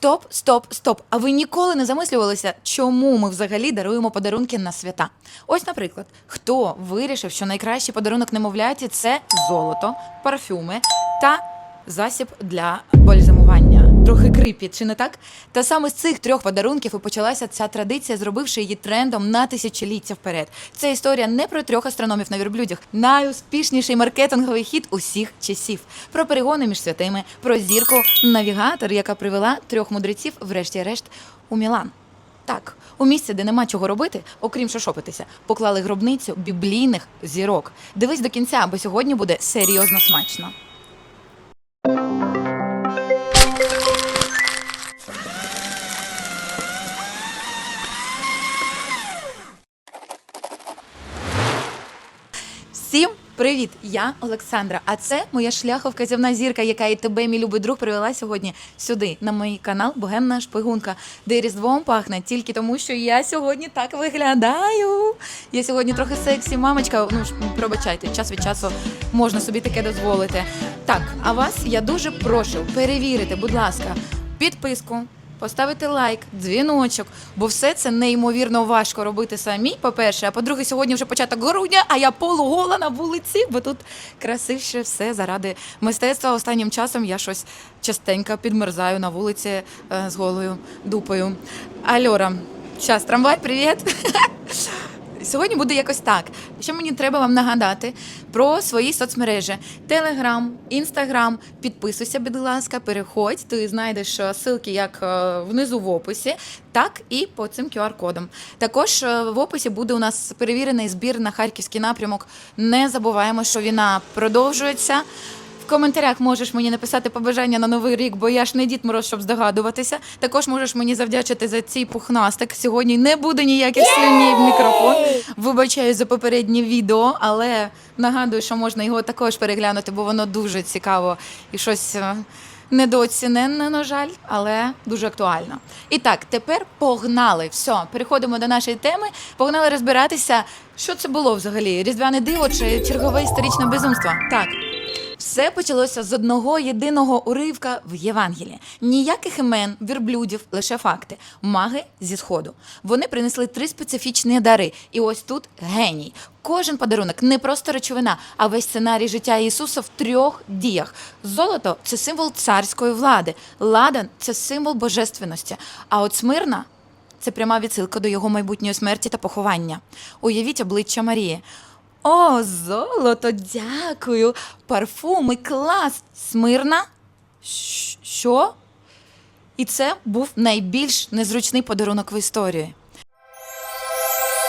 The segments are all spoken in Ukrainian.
Стоп, стоп, стоп. А ви ніколи не замислювалися, чому ми взагалі даруємо подарунки на свята? Ось, наприклад, хто вирішив, що найкращий подарунок немовляті це золото, парфюми та засіб для бальзамування. Трохи крипі, чи не так? Та саме з цих трьох подарунків і почалася ця традиція, зробивши її трендом на тисячоліття вперед. Це історія не про трьох астрономів на вірблюдях, найуспішніший маркетинговий хід усіх часів. Про перегони між святими, про зірку навігатор, яка привела трьох мудреців, врешті-решт, у Мілан. Так, у місці, де нема чого робити, окрім що шопитися, поклали гробницю біблійних зірок. Дивись до кінця, бо сьогодні буде серйозно смачно. Всім привіт! Я Олександра. А це моя шляховказівна зірка, яка і тебе, мій любий друг, привела сьогодні сюди, на мій канал Богемна Шпигунка, де різдвом пахне тільки тому, що я сьогодні так виглядаю. Я сьогодні трохи сексі, мамочка. Ну ж пробачайте, час від часу можна собі таке дозволити. Так, а вас я дуже прошу перевірити, будь ласка, підписку. Поставити лайк, дзвіночок, бо все це неймовірно важко робити самі. По-перше, а по-друге, сьогодні вже початок грудня, а я полугола на вулиці, бо тут красивше все заради мистецтва. Останнім часом я щось частенько підмерзаю на вулиці е, з голою дупою. Альора, час трамвай, привіт. Сьогодні буде якось так. Що мені треба вам нагадати про свої соцмережі: Телеграм, Інстаграм. Підписуйся, будь ласка, переходь. Ти знайдеш е, ссылки як е, внизу в описі, так і по цим QR-кодам. Також е, в описі буде у нас перевірений збір на харківський напрямок. Не забуваємо, що війна продовжується. Коментарях можеш мені написати побажання на новий рік, бо я ж не дід мороз, щоб здогадуватися. Також можеш мені завдячити за цей пухнастик. Сьогодні не буде ніяких слюнів в мікрофон. Вибачаю за попереднє відео, але нагадую, що можна його також переглянути, бо воно дуже цікаво і щось. е, Недооціненне, на жаль, але дуже актуально. І так, тепер погнали. Все, переходимо до нашої теми. Погнали розбиратися, що це було взагалі: різдвяне диво чи чергове історичне безумство. Так, все почалося з одного єдиного уривка в Євангелії. Ніяких імен, вірблюдів, лише факти. Маги зі сходу. Вони принесли три специфічні дари. І ось тут геній. Кожен подарунок не просто речовина, а весь сценарій життя Ісуса в трьох діях. Золото це символ царської влади, ладан це символ божественності. А от смирна це пряма відсилка до його майбутньої смерті та поховання. Уявіть обличчя Марії. О, золото, дякую. Парфуми, клас. Смирна? Що? І це був найбільш незручний подарунок в історії.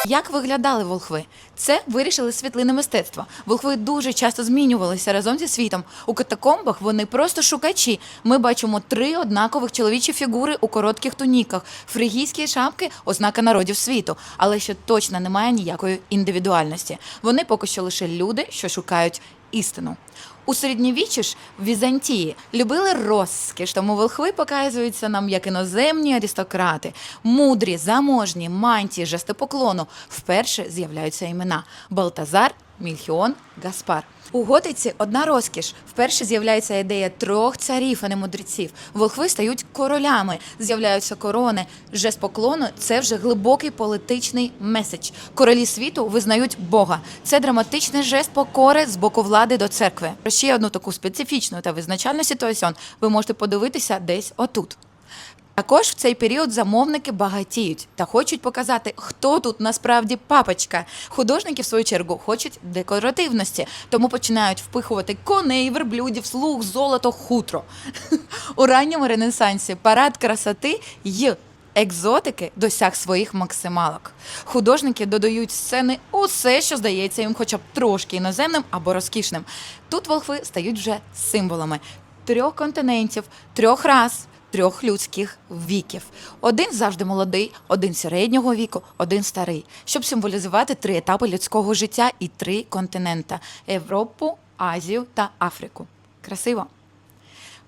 Як виглядали волхви? Це вирішили світлини мистецтва. Волхви дуже часто змінювалися разом зі світом. У катакомбах вони просто шукачі. Ми бачимо три однакових чоловічі фігури у коротких туніках, фригійські шапки ознака народів світу, але ще точно немає ніякої індивідуальності. Вони поки що лише люди, що шукають істину. У середньовіччі ж в Візантії любили розкіш, тому волхви показуються нам як іноземні аристократи, мудрі, заможні, мантії, жестопоклону. Вперше з'являються імена Балтазар, Мільхіон, Гаспар. У готиці одна розкіш. Вперше з'являється ідея трьох царів, а не мудреців. Волхви стають королями, з'являються корони. Жест поклону це вже глибокий політичний меседж. Королі світу визнають Бога. Це драматичний жест покори з боку влади до церкви. Про ще одну таку специфічну та визначальну ситуацію ви можете подивитися десь отут. Також в цей період замовники багатіють та хочуть показати, хто тут насправді папочка. Художники, в свою чергу, хочуть декоративності, тому починають впихувати коней, верблюдів, слуг, золото, хутро. У ранньому ренесансі парад красоти й екзотики досяг своїх максималок. Художники додають сцени усе, що здається їм хоча б трошки іноземним або розкішним. Тут волхви стають вже символами трьох континентів, трьох рас трьох людських віків. Один завжди молодий, один середнього віку, один старий, щоб символізувати три етапи людського життя і три континента Європу, Азію та Африку. Красиво.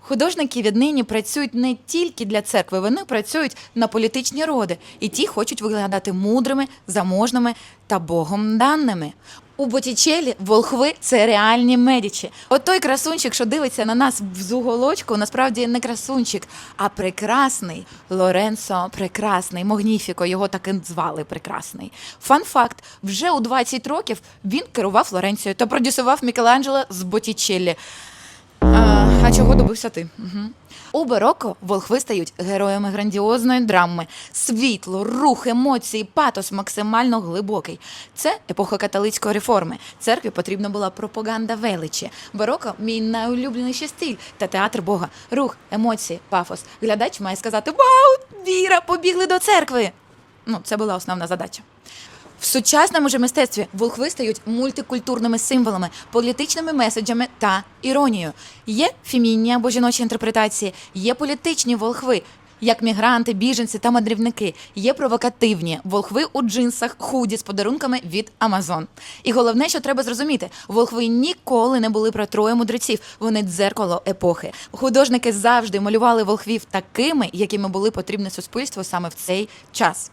Художники віднині працюють не тільки для церкви, вони працюють на політичні роди, і ті хочуть виглядати мудрими, заможними та Богом даними. У Боттічелі волхви це реальні медічі. От той красунчик, що дивиться на нас з уголочку, насправді не красунчик, а прекрасний Лоренцо Прекрасний, Могніфіко, його так і звали Прекрасний. Фан факт: вже у 20 років він керував Флоренцією та продюсував Мікеланджело з Боттічеллі. А, чого добився ти? У бароко волхви стають героями грандіозної драми. Світло, рух, емоції, патос максимально глибокий. Це епоха католицької реформи. Церкві потрібна була пропаганда величі. Бароко мій найулюбленіший стиль та театр Бога. Рух, емоції, пафос. Глядач має сказати: Вау! Віра! Побігли до церкви! Ну, це була основна задача. В сучасному же мистецтві волхви стають мультикультурними символами, політичними меседжами та іронією. Є фемінні або жіночі інтерпретації, є політичні волхви. Як мігранти, біженці та мандрівники є провокативні волхви у джинсах, худі з подарунками від Амазон. І головне, що треба зрозуміти, волхви ніколи не були про троє мудреців. Вони дзеркало епохи. Художники завжди малювали волхвів такими, якими були потрібні суспільству саме в цей час.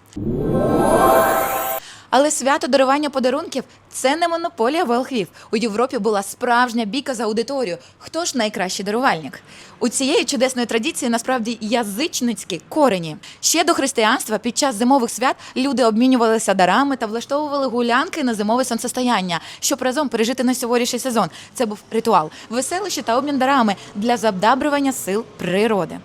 Але свято дарування подарунків це не монополія волхвів. У Європі була справжня бійка за аудиторію. Хто ж найкращий дарувальник? У цієї чудесної традиції насправді язичницькі корені. Ще до християнства під час зимових свят люди обмінювалися дарами та влаштовували гулянки на зимове сонцестояння, щоб разом пережити найсуворіший сезон. Це був ритуал, веселище та обмін дарами для задабрювання сил природи.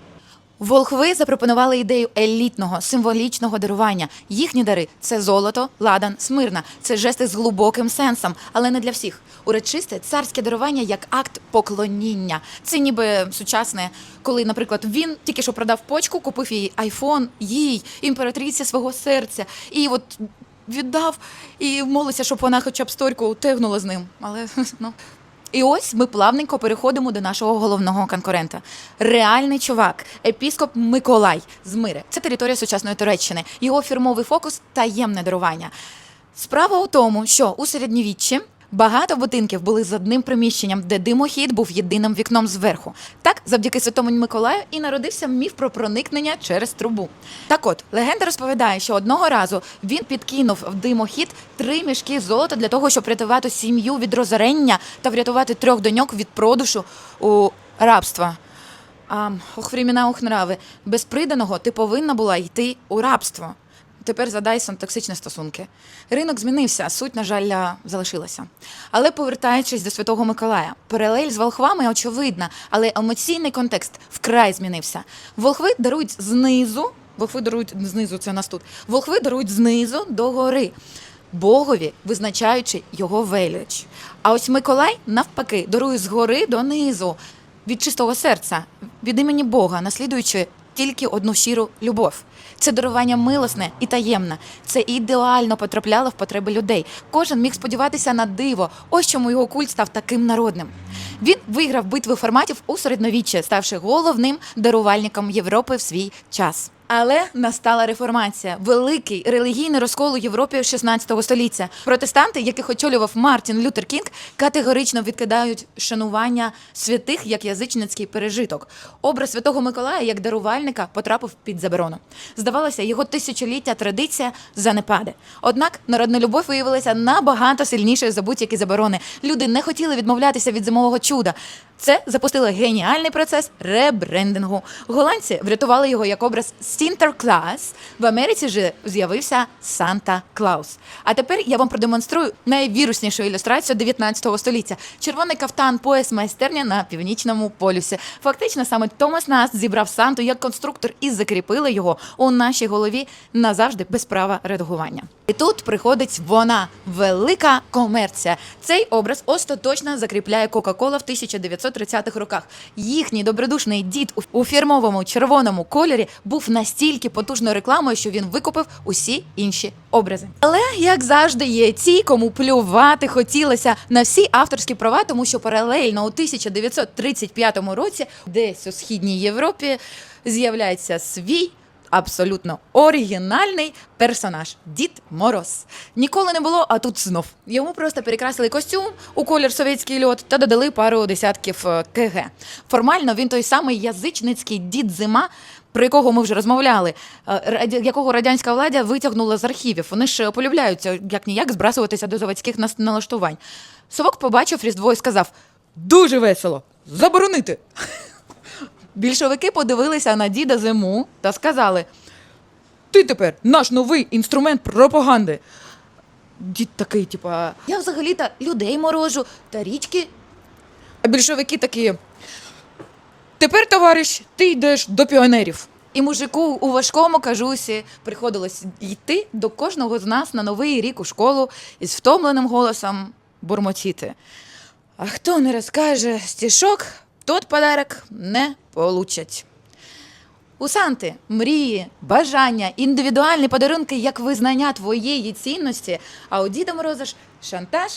Волхви запропонували ідею елітного символічного дарування. Їхні дари це золото, ладан, смирна. Це жести з глибоким сенсом, але не для всіх. Урочисте царське дарування як акт поклоніння. Це ніби сучасне, коли, наприклад, він тільки що продав почку, купив їй айфон, їй, імператриці свого серця, і от віддав і молиться, щоб вона хоча б сторіку тегнула з ним. Але ну. І ось ми плавненько переходимо до нашого головного конкурента. Реальний чувак, епіскоп Миколай з Мири. Це територія сучасної Туреччини. Його фірмовий фокус таємне дарування. Справа у тому, що у середньовіччі багато будинків були з одним приміщенням, де димохід був єдиним вікном зверху. Так, завдяки Святому Миколаю і народився міф про проникнення через трубу. Так от, легенда розповідає, що одного разу він підкинув в димохід три мішки золота для того, щоб врятувати сім'ю від розорення та врятувати трьох доньок від продушу у рабства. А, ох, времена, ох, нрави. Без приданого ти повинна була йти у рабство. Тепер за Дайсон токсичні стосунки. Ринок змінився, суть, на жаль, залишилася. Але повертаючись до Святого Миколая, паралель з волхвами очевидна, але емоційний контекст вкрай змінився. Волхви дарують знизу, волхви дарують знизу, це у нас тут. Волхви дарують знизу до гори. Богові, визначаючи його велич. А ось Миколай, навпаки, дарує згори донизу, від чистого серця, від імені Бога, наслідуючи тільки одну щиру любов. Це дарування милосне і таємне. Це ідеально потрапляло в потреби людей. Кожен міг сподіватися на диво. Ось чому його культ став таким народним. Він виграв битви форматів у середньовіччя, ставши головним дарувальником Європи в свій час. Але настала реформація, великий релігійний розкол у Європі 16 століття. Протестанти, яких очолював Мартін Лютер Кінг, категорично відкидають шанування святих як язичницький пережиток. Образ святого Миколая як дарувальника потрапив під заборону. Здавалося, його тисячоліття традиція занепаде. Однак народна любов виявилася набагато сильнішою за будь-які заборони. Люди не хотіли відмовлятися від зимового чуда. Це запустило геніальний процес ребрендингу. Голландці врятували його як образ Сінтерклас. В Америці ж з'явився Санта Клаус. А тепер я вам продемонструю найвіруснішу ілюстрацію 19 століття. Червоний кафтан, пояс майстерня на північному полюсі. Фактично, саме Томас Наст зібрав Санту як конструктор і закріпили його у нашій голові назавжди без права редагування. І тут приходить вона велика комерція. Цей образ остаточно закріпляє Кока-Кола в 1930-х роках. Їхній добродушний дід у- фірмовому червоному кольорі був настільки потужною рекламою, що він викупив усі інші образи. Але як завжди, є ті, кому плювати хотілося на всі авторські права, тому що паралельно у 1935 році, десь у східній Європі, з'являється свій абсолютно оригінальний персонаж Дід Мороз. Ніколи не було, а тут знов. Йому просто перекрасили костюм у колір совєтський льот та додали пару десятків е, КГ. Формально він той самий язичницький дід Зима. Про якого ми вже розмовляли, е, якого радянська влада витягнула з архівів. Вони ж полюбляються як ніяк збрасуватися до заводських налаштувань. Совок побачив Різдво і сказав: Дуже весело! Заборонити! Більшовики подивилися на діда зиму та сказали: Ти тепер наш новий інструмент пропаганди. Дід такий, типа, я взагалі-то людей морожу та річки. А більшовики такі. Тепер, товариш, ти йдеш до піонерів. І мужику у важкому кажусі приходилось йти до кожного з нас на новий рік у школу із втомленим голосом бурмотіти. А хто не розкаже стішок, тот подарок не получать. У Санти мрії, бажання, індивідуальні подарунки як визнання твоєї цінності, а у Діда Мороза ж шантаж,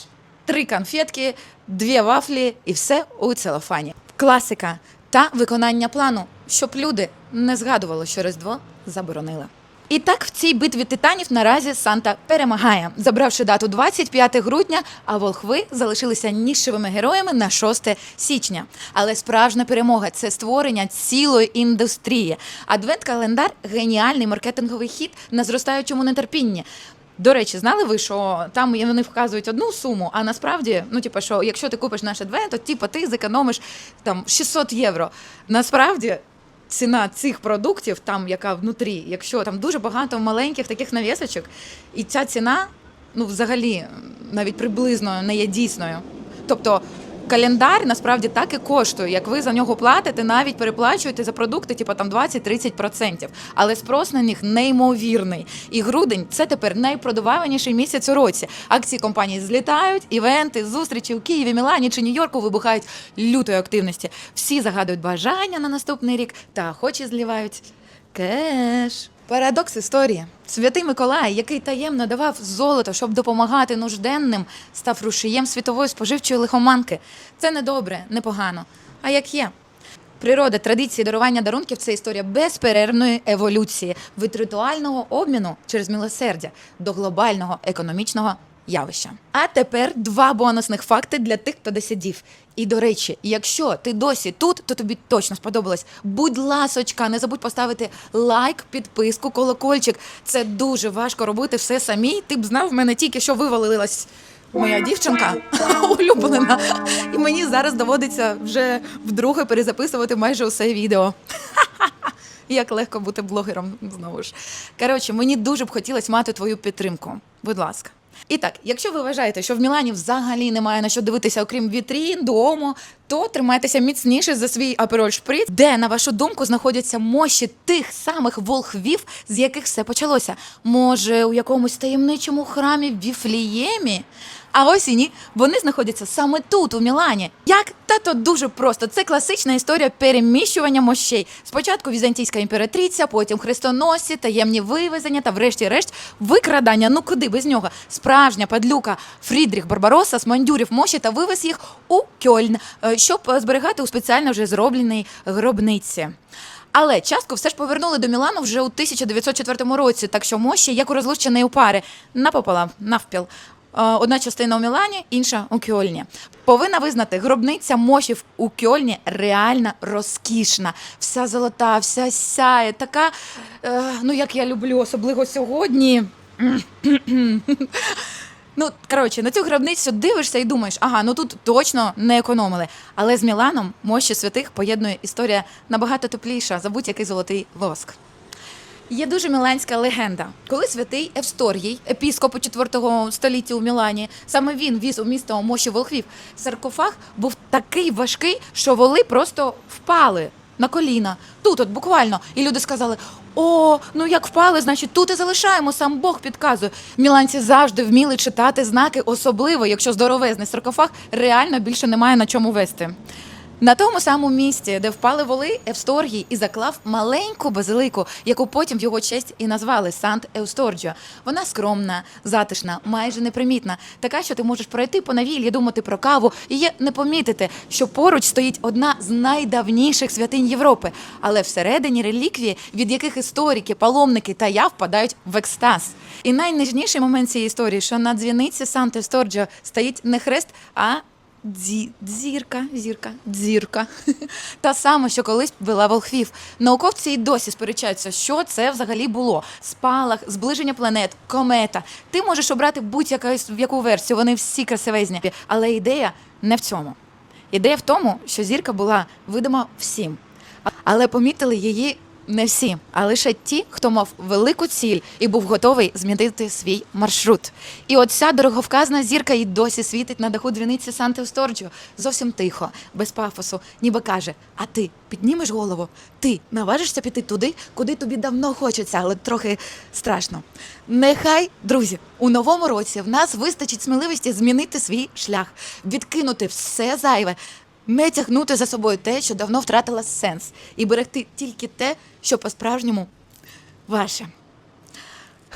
три конфетки, дві вафлі і все у целофані. Класика та виконання плану, щоб люди не згадували, що Різдво заборонили. І так в цій битві титанів наразі Санта перемагає, забравши дату 25 грудня, а волхви залишилися нішевими героями на 6 січня. Але справжня перемога це створення цілої індустрії. Адвент-календар геніальний маркетинговий хід на зростаючому нетерпінні. До речі, знали ви, що там вони вказують одну суму, а насправді, ну типу, що якщо ти купиш наш адвент, то типу, ти зекономиш там 600 євро. Насправді. Ціна цих продуктів, там яка внутрі, якщо там дуже багато маленьких таких навісочок, і ця ціна, ну взагалі, навіть приблизно не є дійсною. Тобто календар насправді так і коштує. Як ви за нього платите, навіть переплачуєте за продукти, типу там 20-30%. Але спрос на них неймовірний. І грудень це тепер найпродаваніший місяць у році. Акції компанії злітають, івенти, зустрічі у Києві, Мілані чи Нью-Йорку вибухають лютої активності. Всі загадують бажання на наступний рік та охочі зливають кеш. Парадокс історії. Святий Миколай, який таємно давав золото, щоб допомагати нужденним, став рушієм світової споживчої лихоманки. Це не добре, не погано. А як є? Природа, традиції дарування дарунків це історія безперервної еволюції від ритуального обміну через милосердя до глобального економічного явища. А тепер два бонусних факти для тих, хто досидів. І до речі, якщо ти досі тут, то тобі точно сподобалось. Будь ласочка, не забудь поставити лайк, підписку, колокольчик. Це дуже важко робити все самій. Ти б знав, в мене тільки що вивалилась моя дівчинка улюблена. І мені зараз доводиться вже вдруге перезаписувати майже усе відео. Як легко бути блогером знову ж. Коротше, мені дуже б хотілося мати твою підтримку. Будь ласка. І так, якщо ви вважаєте, що в Мілані взагалі немає на що дивитися, окрім вітрін, дому, то тримайтеся міцніше за свій апероль шприц, де, на вашу думку, знаходяться мощі тих самих волхвів, з яких все почалося. Може, у якомусь таємничому храмі в Віфліємі? А ось і ні, вони знаходяться саме тут, у Мілані. Як? Та то дуже просто. Це класична історія переміщування мощей. Спочатку візантійська імператриця, потім хрестоносці, таємні вивезення та, врешті-решт, викрадання. Ну куди без нього? Справжня падлюка Фрідріх Барбароса смандюрів мощі та вивез їх у Кьольн, е, щоб е, зберігати у спеціально вже зробленій гробниці. Але частку все ж повернули до Мілану вже у 1904 році, так що мощі, як у розлученої у пари, напополам, навпіл. Е, Одна частина у Мілані, інша у Кьольні. Повинна визнати, гробниця мощів у Кьольні реально розкішна. Вся золота, вся сяє, така, е, ну як я люблю, особливо сьогодні. Ну, коротше, на цю гробницю дивишся і думаєш, ага, ну тут точно не економили. Але з Міланом мощі святих поєднує історія набагато тепліша за будь-який золотий воск. Є дуже міланська легенда. Коли святий Евсторгій, епіскоп у 4 столітті у Мілані, саме він віз у місто мощі волхвів. Саркофаг був такий важкий, що воли просто впали на коліна. Тут, от буквально. І люди сказали: О, ну як впали, значить тут і залишаємо, сам Бог підказує. Міланці завжди вміли читати знаки, особливо, якщо здоровезний саркофаг реально більше немає на чому вести. На тому самому місці, де впали воли, Евсторгій і заклав маленьку базилику, яку потім в його честь і назвали Сант Еусторджіо. Вона скромна, затишна, майже непримітна, така, що ти можеш пройти по навіллі, думати про каву і не помітити, що поруч стоїть одна з найдавніших святинь Європи, але всередині реліквії, від яких історики, паломники та я впадають в екстаз. І найніжніший момент цієї історії, що на дзвіниці Сант Еусторджіо стоїть не хрест, а Дзі, дзірка, зірка, дзірка. Та сама, що колись вела волхвів. Науковці й досі сперечаються, що це взагалі було: спалах, зближення планет, комета. Ти можеш обрати будь-яку яку версію, вони всі красивезні. Але ідея не в цьому. Ідея в тому, що зірка була видима всім, але помітили її не всі, а лише ті, хто мав велику ціль і був готовий змінити свій маршрут. І от ця дороговказна зірка і досі світить на даху дзвіниці Санте Сторджіо. Зовсім тихо, без пафосу, ніби каже: А ти піднімеш голову? Ти наважишся піти туди, куди тобі давно хочеться, але трохи страшно. Нехай, друзі, у новому році в нас вистачить сміливості змінити свій шлях, відкинути все зайве, не тягнути за собою те, що давно втратило сенс, і берегти тільки те, що по-справжньому ваше.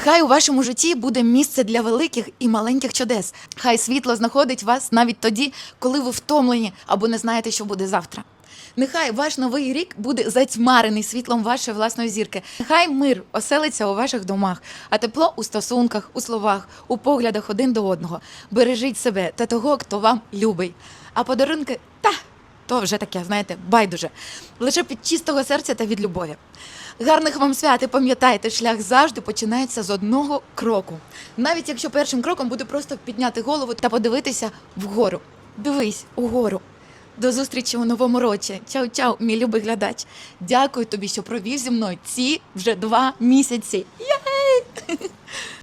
Хай у вашому житті буде місце для великих і маленьких чудес. Хай світло знаходить вас навіть тоді, коли ви втомлені або не знаєте, що буде завтра. Нехай ваш новий рік буде затьмарений світлом вашої власної зірки. Нехай мир оселиться у ваших домах, а тепло у стосунках, у словах, у поглядах один до одного. Бережіть себе та того, хто вам любий. А подарунки та то вже таке, знаєте, байдуже. Лише під чистого серця та від любові. Гарних вам свят і пам'ятайте, шлях завжди починається з одного кроку. Навіть якщо першим кроком буде просто підняти голову та подивитися вгору. Дивись угору. До зустрічі у новому році. Чао-чао, мій любий глядач. Дякую тобі, що провів зі мною ці вже два місяці. Єй!